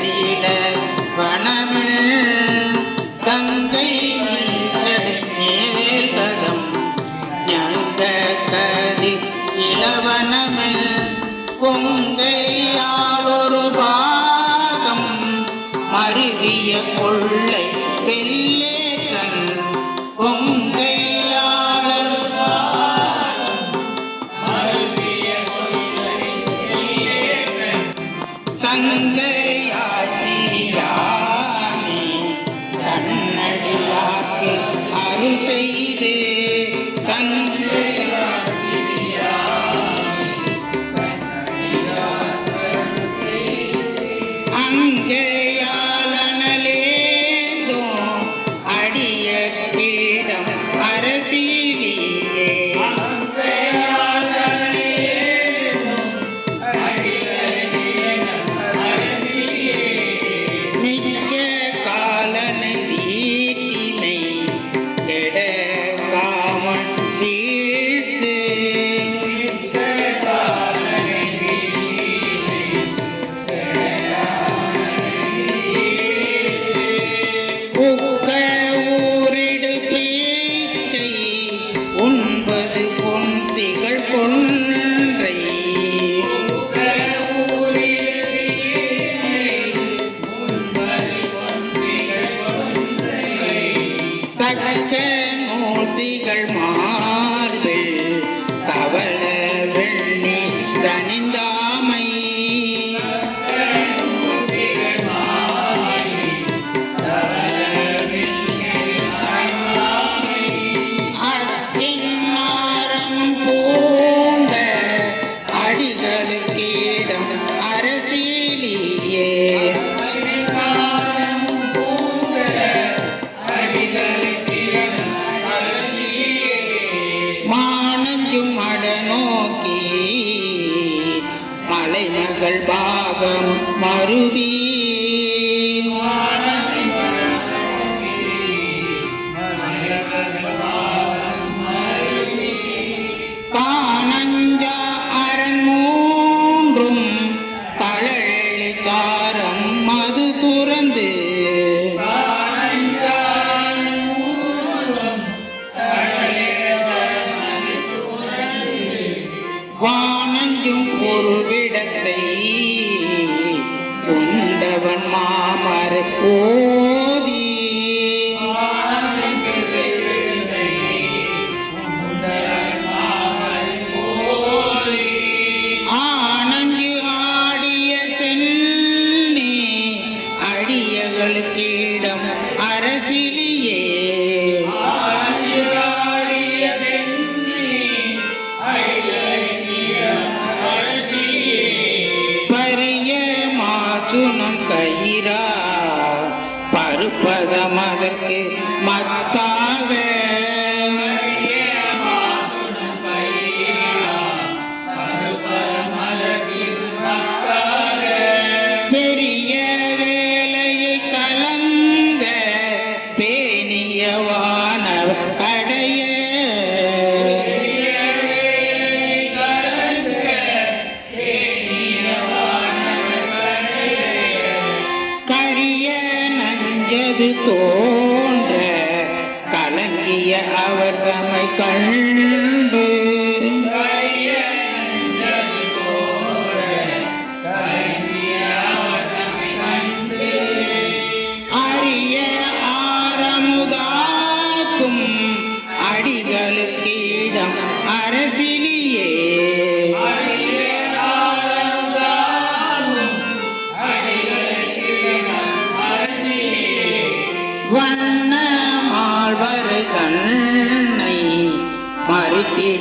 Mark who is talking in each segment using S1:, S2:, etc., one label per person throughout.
S1: தெரியல வனமில் கங்கை கதம். ஞாங்க கதி இளவனமில் கொங்கையாலொரு பாகம். மருவிய கொள்ள அடிகளுக்கு இடம் அரசியலியே. மானஞ்சும் அடநோக்கி மலைமகள் பாகம் மறுவீ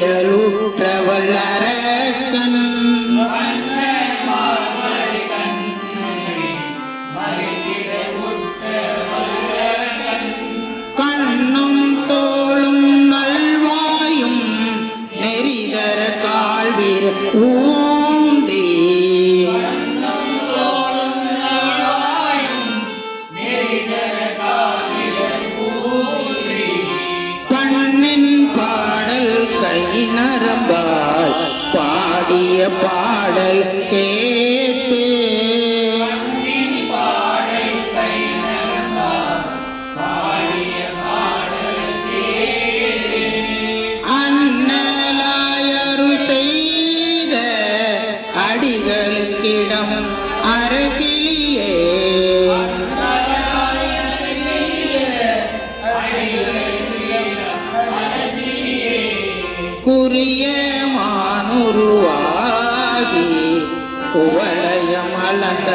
S1: துயிலரூற்ற வல்லாரை குறிய மானுருவாகி குவளையம் அளந்த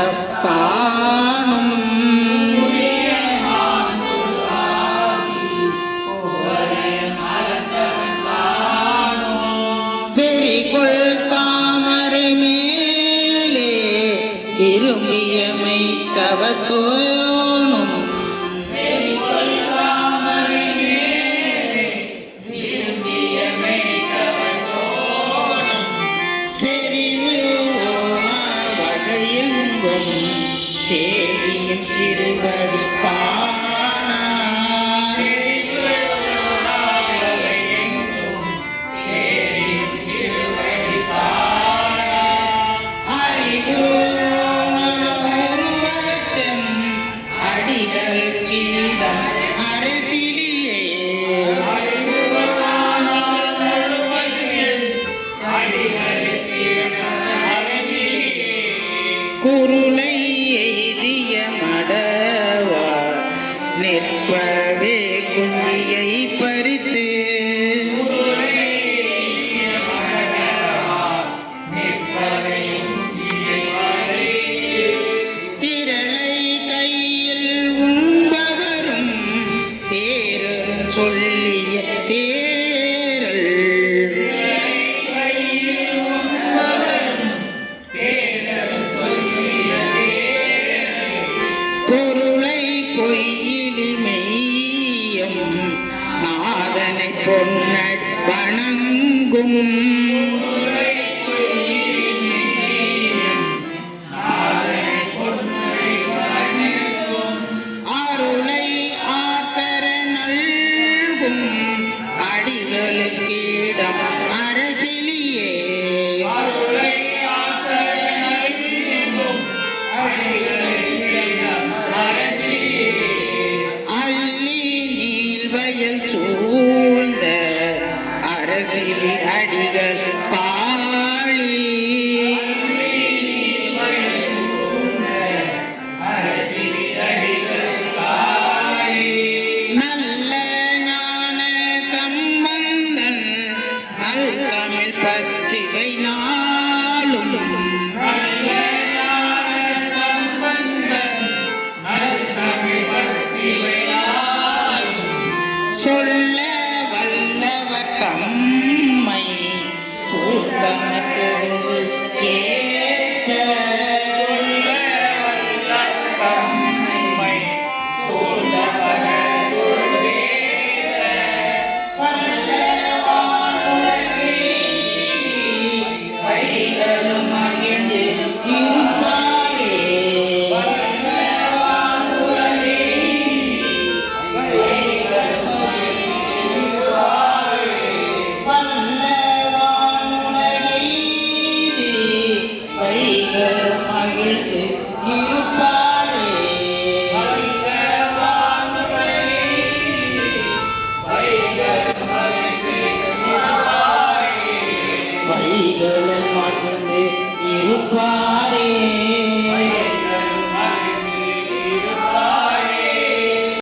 S1: தானும். வெறிகொள் தாமரை மேலே இரும்பியமை தவ தேவியின் திருவடி சொல்லிய தேரல். பொருளை பொய்யிலி மெய்யம் நாதனை பொன்னட் வணங்கும். அரசிலி அடிகள் பாழி. நல்ல ஞான சம்பந்தன் நல் தமிழ் பத்திகை நான்